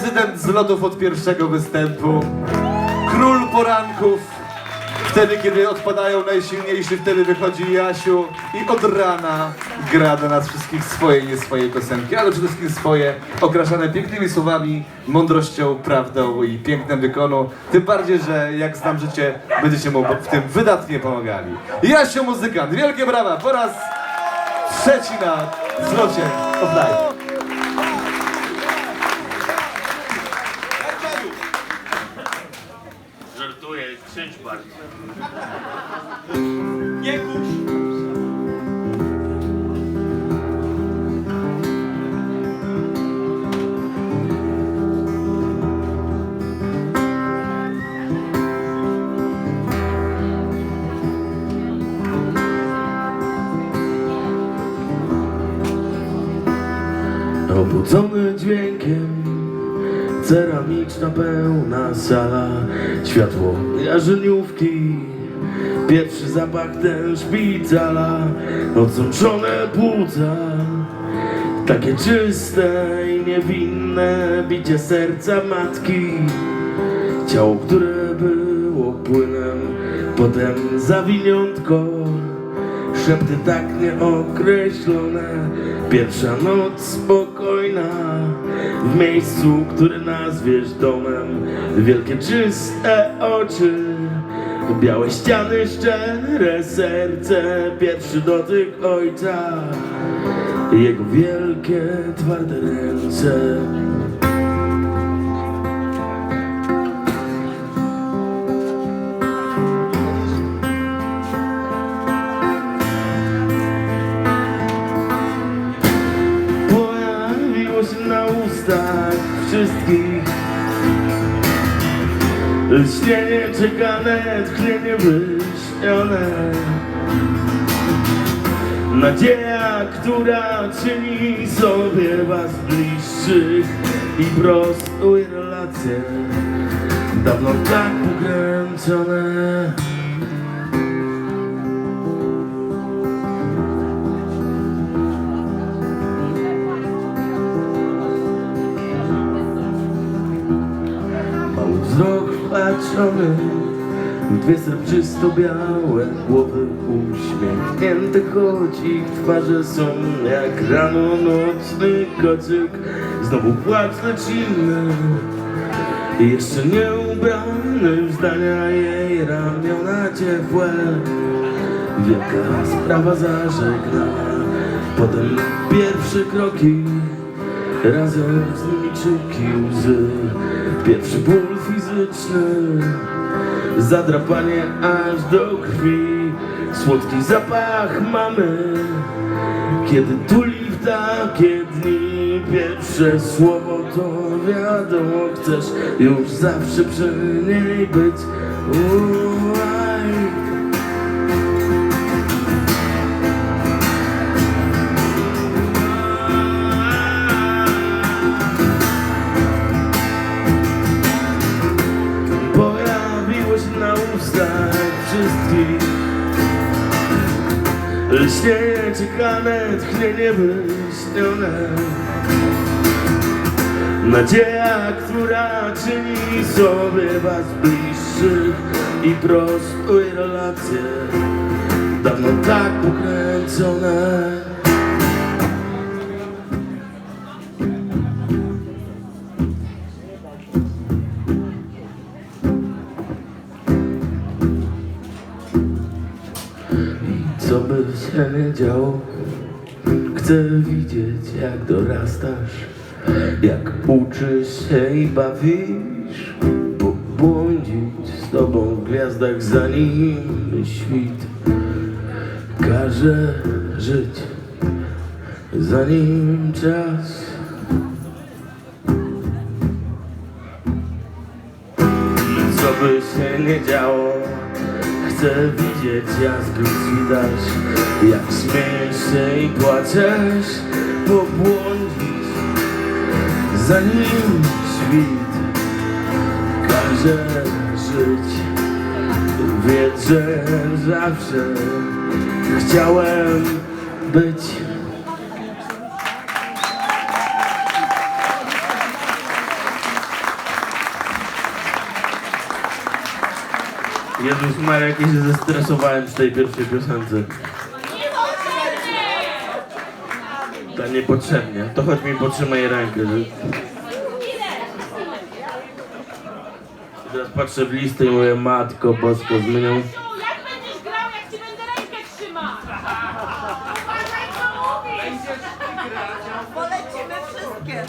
Prezydent z lotów od pierwszego występu, król poranków, wtedy kiedy odpadają najsilniejsi, wtedy wychodzi Jasiu i od rana gra dla nas wszystkich swoje nie swoje piosenki, ale przede wszystkim swoje, okraszane pięknymi słowami, mądrością, prawdą i pięknem wykonu. Tym bardziej, że jak znam życie, będziecie mu w tym wydatnie pomagali. Jasiu muzykant, wielkie brawa, po raz trzeci na zlocie offline. Nie kuś! Obudzony dźwiękiem Ceramiczna pełna sala Światło jarzeniówki Pierwszy zapach ten szpitala Odsączone płuca Takie czyste i niewinne Bicie serca matki. Ciało, które było płynem Potem zawiniątko Szepty tak nieokreślone Pierwsza noc spokojna. W miejscu, które nazwiesz domem Wielkie czyste oczy Białe ściany, szczere serce Pierwszy dotyk ojca. Jego wielkie, twarde ręce Lśnienie czekane, tchnienie wyśnione. Nadzieja, która czyni sobie was bliższych I prostuje relacje Dawno tak pokręcone wpatrzony w dwie srebrzysto białe głowy uśmiechnięte, choć ich twarze są jak rano nocny kocyk. Znowu płacz, lecz inny jeszcze nie ubrany w zdania jej ramiona ciepłe. Wielka sprawa zażegnana, potem pierwsze kroki. Razem z nimi czyki łzy Pierwszy ból fizyczny. Zadrapanie aż do krwi. Słodki zapach mamy. Kiedy tuli w takie dni Pierwsze słowo to wiadomo Chcesz już zawsze przy niej być. Lśnienie czekane, tchnienie wyśnione Nadzieja, która czyni sobie was bliższych I prostuje relacje Dawno tak pokręcone działo Chcę widzieć jak dorastasz Jak uczysz się i bawisz Pobłądzić z tobą w gwiazdach zanim świt Każe żyć Zanim czas. Co by się nie działo Chcę widzieć jak widać Jak śmiejesz się i płaczesz Pobłądzić Zanim świt Każe żyć. Wiedz, że zawsze Chciałem być Jezus Maria, jak ja się zestresowałem z tej pierwszej piosence. To niepotrzebnie. To choć mi potrzymaj rękę. Że... Teraz patrzę w listę i mówię, matko bosko, zmienią... Jak będziesz grał, jak ci będę rękę trzymał? Uważaj, co mówisz! Polecimy wszystkie.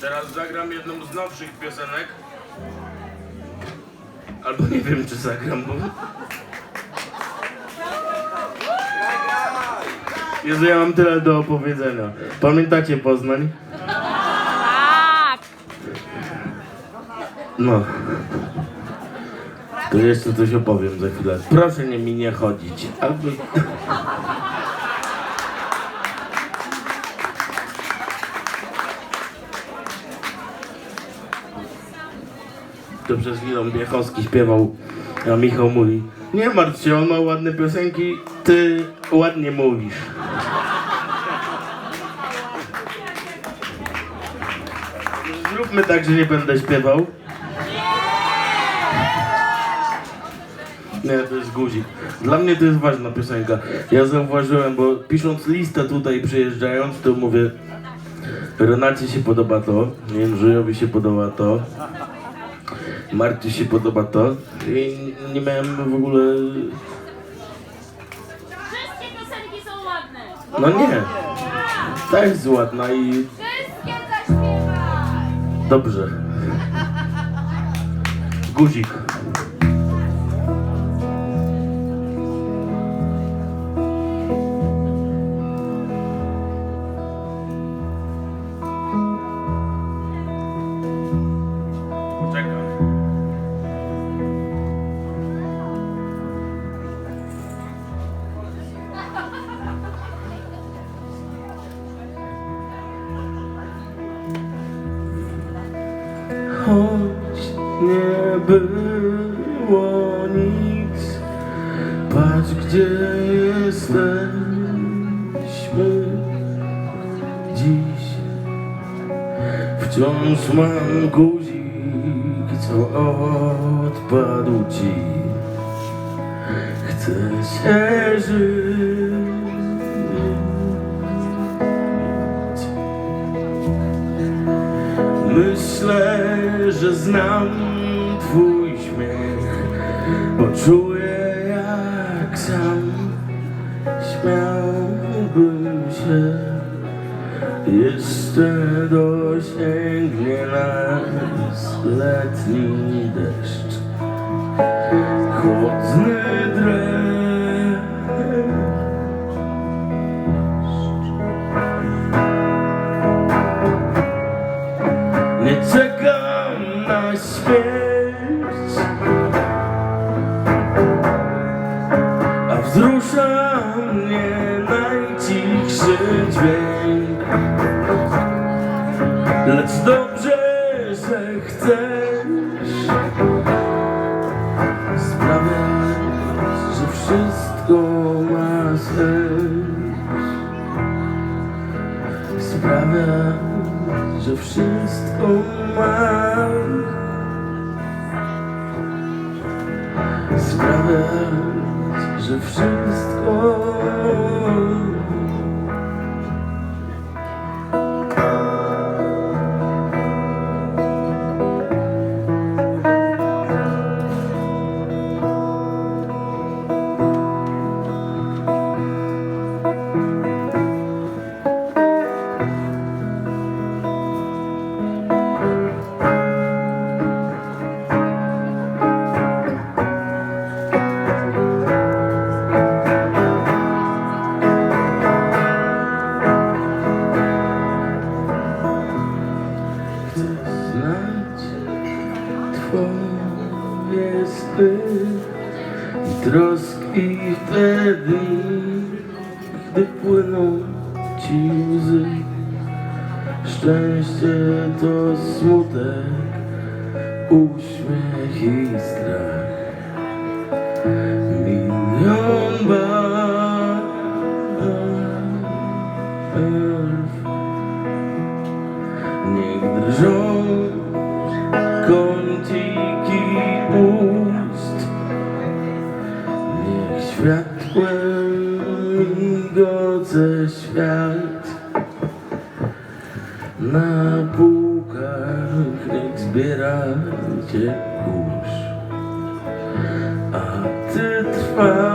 Teraz zagram jedną z nowszych piosenek. Albo nie wiem, czy zagram, bo... Jezu, ja mam tyle do opowiedzenia. Pamiętacie Poznań? Tak! No. To jeszcze coś opowiem za chwilę. Proszę nie mi nie chodzić. Albo... To przez chwilę Biechowski śpiewał, a Michał mówi Nie martw się, on ma ładne piosenki, ty ładnie mówisz. Zróbmy tak, że nie będę śpiewał. Nie, to jest guzik. Dla mnie to jest ważna piosenka. Ja zauważyłem, bo pisząc listę tutaj przyjeżdżając, to mówię Renacie się podoba to, Jędrzejowi się podoba to, Marcie się podoba to i nie miałem w ogóle... Wszystkie piosenki są ładne! No nie, ta jest ładna i Wszystkie zaśpiewaj! dobrze. Guzik. Nie było nic, patrz gdzie jesteśmy dziś. Wciąż mam guzik, co odpadł ci. Chcę się żyć. Myślę, że znam czuję jak sam śmiałbym się. Jeszcze dosięgnie nas letni deszcz, chłodny dreszcz. Najcichszy dźwięk Lecz dobrze, że chcesz Sprawiać, że wszystko ma sens. Sprawia, że wszystko ma Sprawia, że wszystko w te dni, gdy płyną Ci łzy. Szczęście to smutek, uśmiech i strach. Milion półkach niech zbieracie kurz, a ty trwaj.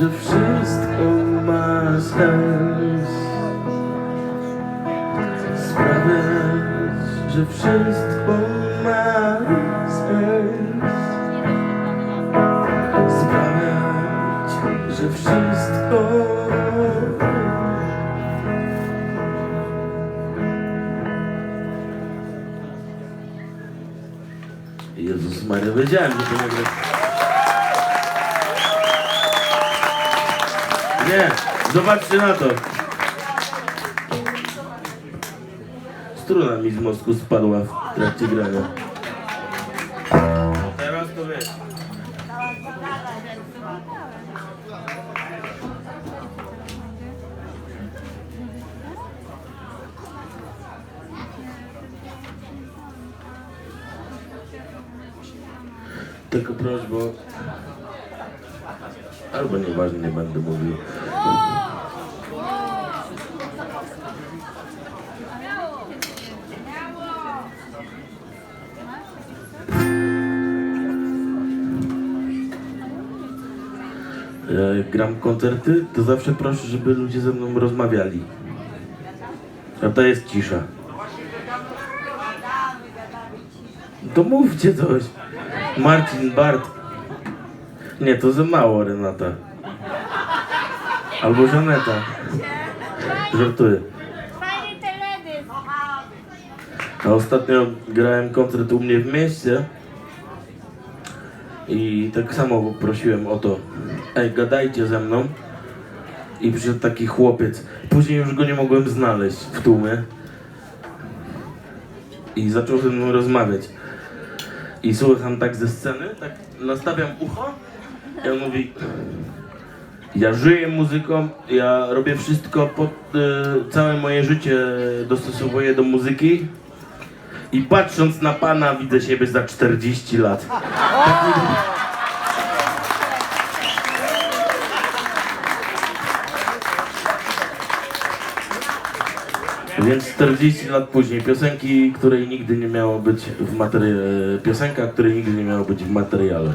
Że wszystko ma sens. Sprawiać, że wszystko ma sens. Sprawiać, że wszystko Jezus Maria, wiedziałem, że to. Nie, zobaczcie na to. Struna mi z mózgu spadła w trakcie grania. Teraz to wiesz. Tylko prośbą. Albo nieważne, nie będę mówił. Gram koncerty, to zawsze proszę, żeby ludzie ze mną rozmawiali. A to jest cisza. To mówcie coś. Marcin, Bart. Nie, to za mało, Renata. Albo Żaneta. Żartuję. A ostatnio grałem koncert u mnie w mieście i tak samo prosiłem o to, ej, gadajcie ze mną. I przyszedł taki chłopiec. Później już go nie mogłem znaleźć w tłumie. I zaczął ze mną rozmawiać. I słucham tak ze sceny, tak nastawiam ucho i on mówi ja żyję muzyką, ja robię wszystko, pod, e, całe moje życie dostosowuję do muzyki i patrząc na pana widzę siebie za 40 lat. Więc 40 lat później piosenki, której nigdy nie miało być w materiale, piosenka, której nigdy nie miało być w materiale.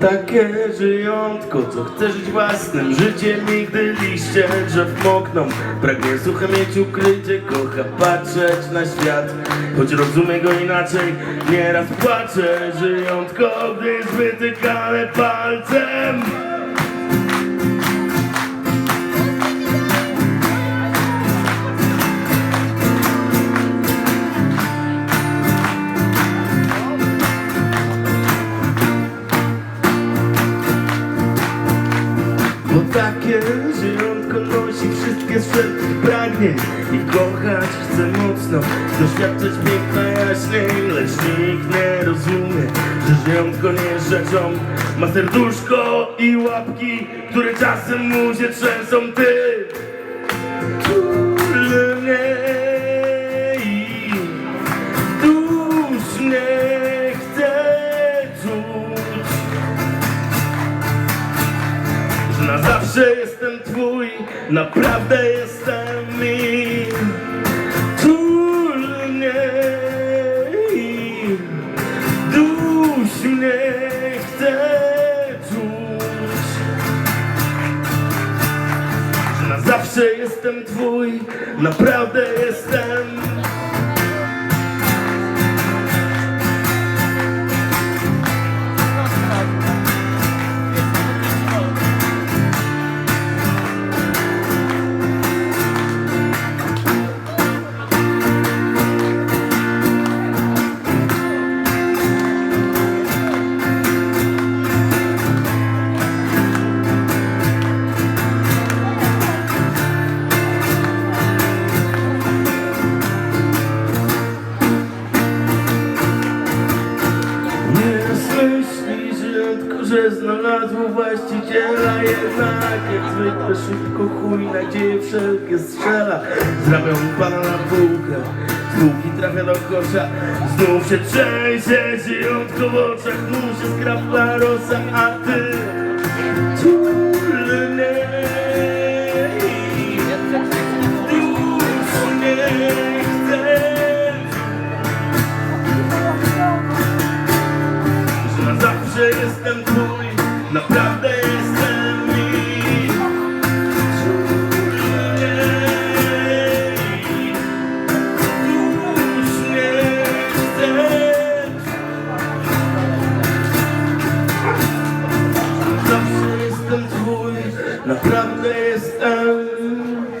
takie żyjątko, co chce żyć własnym życiem Nigdy liście drzew mokną Pragnie suche mieć ukrycie, kocha patrzeć na świat. Choć rozumie go inaczej, nieraz płacze Żyjątko, gdy jest palcem takie żyjątko nosi wszystkie z wszelkich pragnień I kochać chce mocno, doświadczać piękna jaśniej Lecz nikt nie rozumie, że żyjątko nie rzeczą. Ma serduszko i łapki, które czasem mu się trzęsą. Ty na zawsze jestem twój naprawdę jestem mi. Tul mnie duś mnie chce czuć. Na zawsze jestem twój, naprawdę jestem. Do kosza Znów się trzęsie, żyjątko w oczach Mu skrapla rosa, a ty Tulny. Już nie że na zawsze jestem twój, naprawdę naprawdę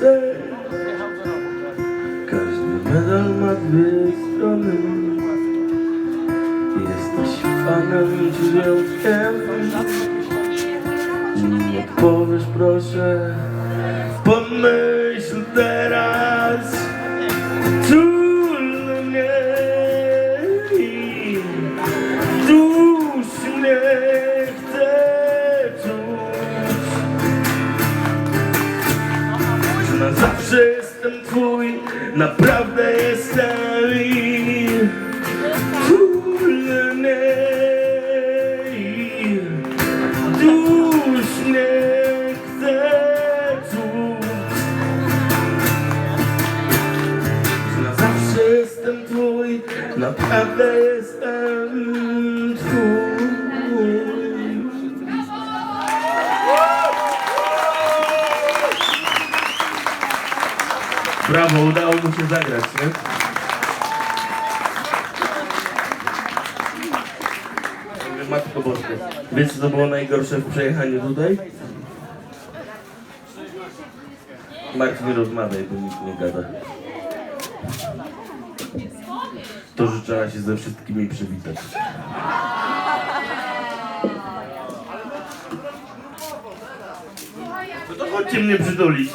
końce Każdy medal ma dwie strony. Jesteś fanem czy wyjątkiem Nie powiesz proszę naprawdę jestem i tulny i dusz mnie chce czuć. Że na zawsze jestem twój, naprawdę udało się zagrać, nie? Matko wiecie co było najgorsze w przejechaniu tutaj? Nie rozmawiaj, bo nikt nie gada. To, że trzeba się ze wszystkimi przywitać. No to chodźcie mnie przytulić.